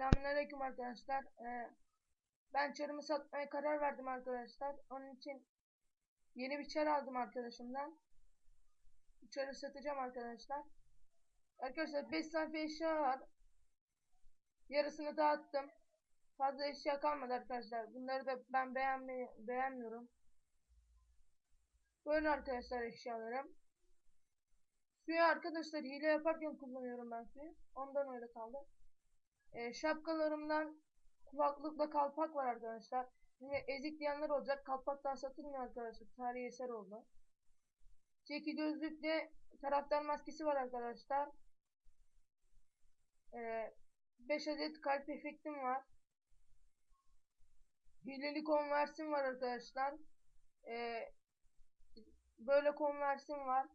Selamünaleyküm arkadaşlar. Ee, ben çarımı satmaya karar verdim arkadaşlar. Onun için yeni bir çar aldım arkadaşımdan. Bu çarı satacağım arkadaşlar. Arkadaşlar 5 sayfa eşya var. Yarısını dağıttım. Fazla eşya kalmadı arkadaşlar. Bunları da ben beğenme beğenmiyorum. Böyle arkadaşlar eşyalarım. Suyu arkadaşlar hile yaparken kullanıyorum ben suyu. Ondan öyle kaldı. E, şapkalarımdan kulaklıkla kalpak var arkadaşlar. Yine ezik diyenler olacak. Kalpak daha satılmıyor arkadaşlar. Tarihi eser oldu. Çeki gözlükle taraftar maskesi var arkadaşlar. 5 adet kalp efektim var. Hileli konversim var arkadaşlar. E, böyle konversim var.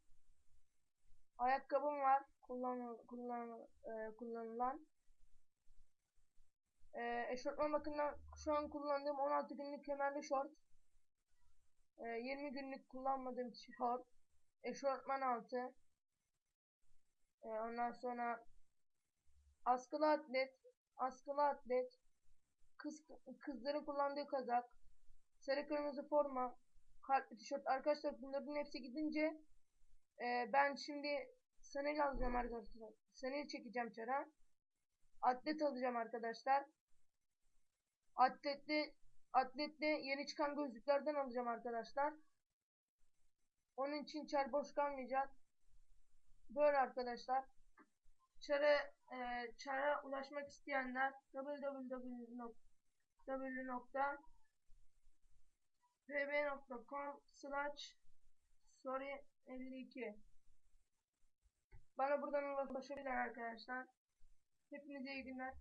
Ayakkabım var. Kullan, kullan, e, kullanılan. Ee, eşortman bakımından şu an kullandığım 16 günlük kemerli şort. Ee, 20 günlük kullanmadığım şort. Eşortman altı. Ee, ondan sonra askılı atlet. Askılı atlet. Kız, kızların kullandığı kazak. Sarı kırmızı forma. Kalpli tişört. Arkadaşlar bunların hepsi gidince e, ben şimdi Sanel alacağım arkadaşlar. Sanel çekeceğim çara. Atlet alacağım arkadaşlar. Atletle atletle yeni çıkan gözlüklerden alacağım arkadaşlar. Onun için çar boş kalmayacak. Böyle arkadaşlar. Çara e, çara ulaşmak isteyenler www.pb.com slash sorry 52 Bana buradan ulaşabilirler arkadaşlar. Hepinize iyi günler.